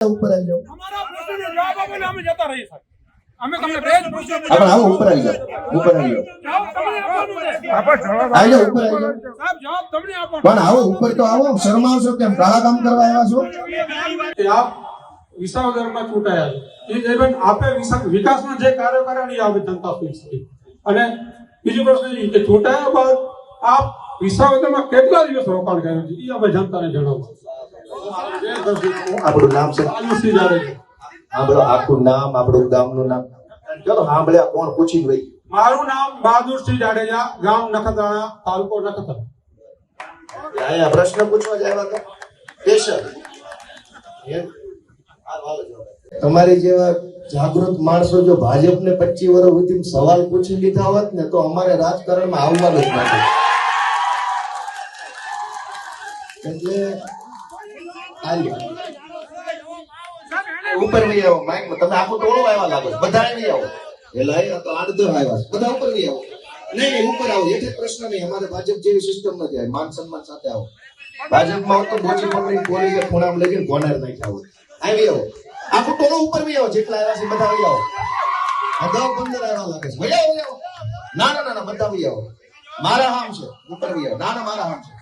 ઉપર આવી જાઓ અમારા પ્રશ્નનો જવાબ આપો ને અમે જતા રહીએ સાહેબ. અમે તમને બે જ પ્રશ્નો આપણે આવો ઉપર આવી જાઓ ઉપર આવી જાઓ જવાબ તમને આપવાનો છે. આવી જાઓ ઉપર આવી જાઓ સાહેબ જવાબ તમને આપવાનો પણ આવો ઉપર તો આવો. શરમાવશો કેમ? કાળા કામ કરવા આવ્યા છો? આપ વિસાવદરમાં ચૂંટાયા એ દરમિયાન આપે વિસા- વિકાસના જે કાર્યો કર્યા ને એ જનતા સુધી અને બીજું પ્રશ્ન કે ચૂંટાયા બાદ આપ વિસાવદરમાં કેટલા દિવસ રોકાણ કર્યું છે? એ આપણે જનતાને જણાવો. આપણું નામ છે આપણું આખું નામ આપણું ગામનું નામ. ચલો સાંભળ્યા કોણ પૂછી ભાઈ મારું નામ બહાદુરસિંહ જાડેજા ગામ નખત્રાણા તાલુકો નખત્રાણા. અહીંયા પ્રશ્ન પૂછવા જાય તો. સ્પેશિયલ તમારી જેવા જાગૃત માણસો જો ભાજપને પચીસ વર્ષ સુધી સવાલ પૂછી લીધા હોત ને તો અમારે રાજકારણમાં આવવાનું જ નથી એટલે. ઉપર નહીં આવો માઇક તમે આખું ટોળું આવ્યા લાગો બધા નહીં આવો. એટલે અહીંયા તો આઠ આવ્યા બધા ઉપર નહીં આવો. નહીં નહીં ઉપર આવો. એટલે પ્રશ્ન નહીં. અમારે ભાજપ જેવી સિસ્ટમ નથી આવી. માન સન્માન સાથે આવો. ભાજપમાં તો બોચી પકડીને પોલીસે ખૂણામાં લઈ જઈને કોર્નર નાખ્યા હોય. આવી આવો. આખું ટોળો ઉપર બી આવો. જેટલા આવ્યા છે બધા આવી આવો. બધા દસ પંદર આવ્યા લાગે છે. ભાઈ આવો આવો. ના ના ના બધા આવી આવો. મારા હામ છે. ઉપર બી આવો. ના ના મારા હામ છે.